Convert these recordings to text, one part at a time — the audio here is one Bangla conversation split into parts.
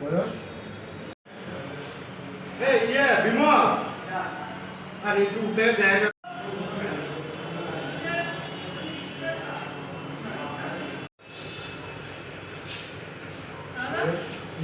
বয়স এই ইয়ে বিমল আর একটু উঠে জায়গা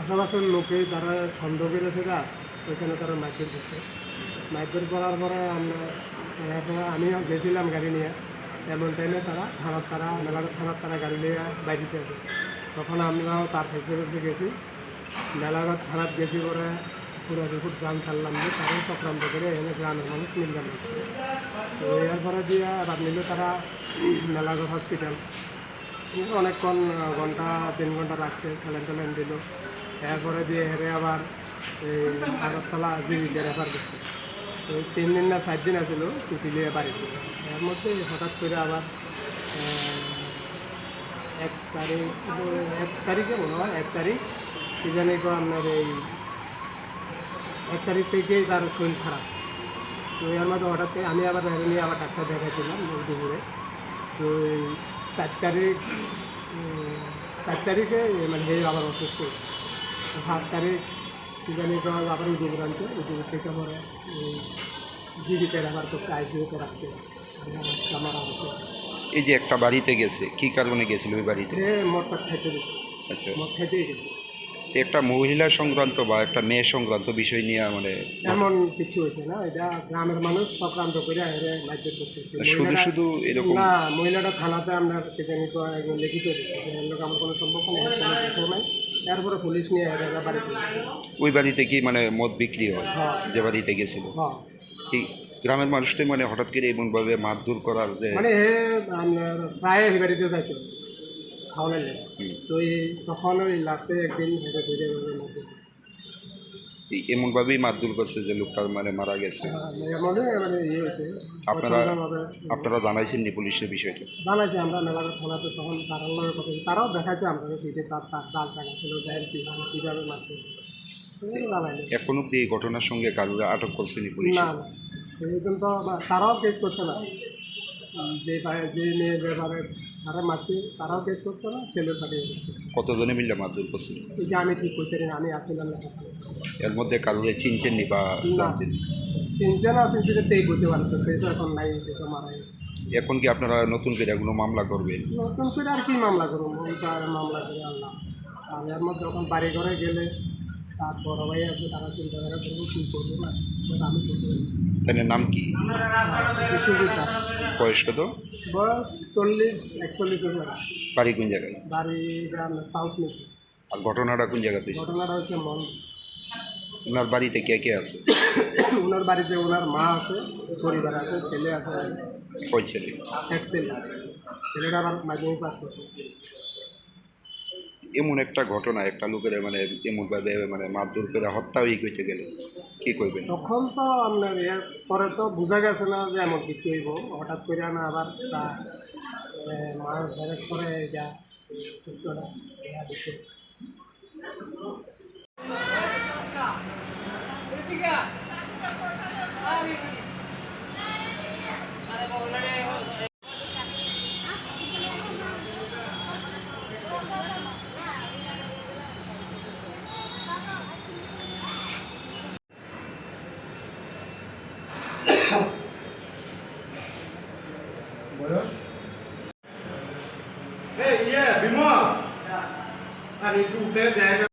আশেপাশের লোকে তারা সন্দেহ করেছে না ওইখানে তারা মাইকের গেছে মাইকের করার পরে আমরা আমিও গেছিলাম গাড়ি নিয়ে, এমন টাইমে তারা থানার তারা মেলার থানার তারা গাড়ি নিয়ে বাইরেতে আছে তখন আমরাও তার ফেসে ফেসে গেছি। মেলাঘাট থানাত গেছি পরে পুরো রিপোর্ট জান ফেললাম যে তারাই চক্রান্ত করে এখানে গ্রামের মানুষ মিললাম দিচ্ছে তো এর পরে দিয়ে রাত নিল তারা মেলাঘাট হসপিটাল অনেকক্ষণ, ঘণ্টা, তিন ঘণ্টা রাখছে স্যালেন ট্যালেন দিল। এরপরে দিয়ে হেরে আবার এই আগরতলা জিবিকে রেফার করছে। তো তিন দিন না চার দিন আছিল ছুটি নিয়ে বাড়িতে। এর মধ্যে হঠাৎ করে আবার এক তারিখ, এক তারিখে মনে হয়? এক তারিখ, কি জানি আপনার এই এক তারিখ থেকেই তার শরীর খারাপ। তো এর মধ্যে হঠাৎ করে আমি আবার হেরে নিয়ে আবার ডাক্তার দেখাচ্ছিলাম দুপুরে। তো এই চার তারিখ চার তারিখে মানে হে আবার অসুস্থ পাঁচ তারিখ কি জানি আবার উদুপুর আনছে উদুপুর থেকে আমার এই জীবিকা আবার করছে আইসিউতে রাখছে আমার আছে এই যে একটা বাড়িতে গেছে কি কারণে গেছিল ওই বাড়িতে? মদটা খাইতে গেছে। আচ্ছা। মদ খাইতেই গেছে। একটা মহিলা সংক্রান্ত বা একটা মেয়ে সংক্রান্ত বিষয় নিয়ে মানে এমন কিছু হয়েছে না এটা গ্রামের মানুষ সক্রান্ত করে শুধু শুধু এরকম না মহিলাটা থানাতে আমরা একজন লিখিত আমার কোনো সম্পর্ক নেই। তারপরে পুলিশ নিয়ে বাড়িতে ওই বাড়িতে কি মানে মদ বিক্রি হয়? হ্যাঁ। যে বাড়িতে গেছিল? হ্যাঁ। ঠিক গ্রামের মানুষটাই মানে হঠাৎ করে এমন ভাবে এমনভাবে দূর করার যে মানে হে আপনার প্রায় এই বাড়িতে যাইতো। খাওয়ানোর লেগে হুম, তো এই তখন ওই লাস্টে একদিন হেঁটে ফিরে মধ্যে এমনভাবেই মারধর করছে যে লোকটা মানে মারা গেছে। মানে ইয়ে হয়েছে। আপনারা আপনারা জানাইছেন নি পুলিশের বিষয়টা? জানাইছে আমরা মেলাঘাট থানাতে তখন তারার কথা তারাও দেখাচ্ছে পিঠে তার তার জাল টাঙাছিল কীভাবে মারছে এখন অব্দি এই ঘটনার সঙ্গে কারোর আটক করছেনি পুলিশ? না তারাও কেস করছে না। যে যে মেয়ে ব্যাপারে তারা মারছে তারাও কেস করছে না ছেলের পাঠিয়ে কতজনে মিলে মারধর করছে এই যে আমি ঠিক করছি না আমি আসছিলাম না এর মধ্যে কারোর চিনছেন নি বা না। জানতেন? চিনছে না চিনছে তেই বুঝতে পারছে সেই তো এখন নাই তো মারাই এখন কি আপনারা নতুন করে কোনো মামলা করবেন? নতুন করে আর কি মামলা করুন মামলা করে আর এর মধ্যে যখন বাড়ি ঘরে গেলে তার বড় ভাই আছে তারা চিন্তা করে করব কী করব না আমি করতে পারি। নাম কি? বয়স কত? বয়স চল্লিশ একচল্লিশ বাড়ি কোন জায়গায়? বাড়ি গ্রাম সাউথ আর ঘটনাটা কোন জায়গাতে ঘটনাটা হচ্ছে মন ওনার বাড়িতে কে কে আছে? ওনার বাড়িতে ওনার মা আছে পরিবার আছে ছেলে আছে। ওই ছেলে? এক ছেলে ছেলেটা আবার মাধ্যমিক পাস করছে। এমন একটা ঘটনা, একটা লোকের মানে এমনভাবে মানে মারধর করে হত্যা হয়ে গেছে গেলে। কি করবেন তখন তো আপনার এর পরে তো বোঝা গেছে না যে এমন কিছু হইব। হঠাৎ করে না আবার মাছ ধরে করে যা ইয়া বয়স? এই ইয়ে বিমল। আর একটু উঠে জায়গা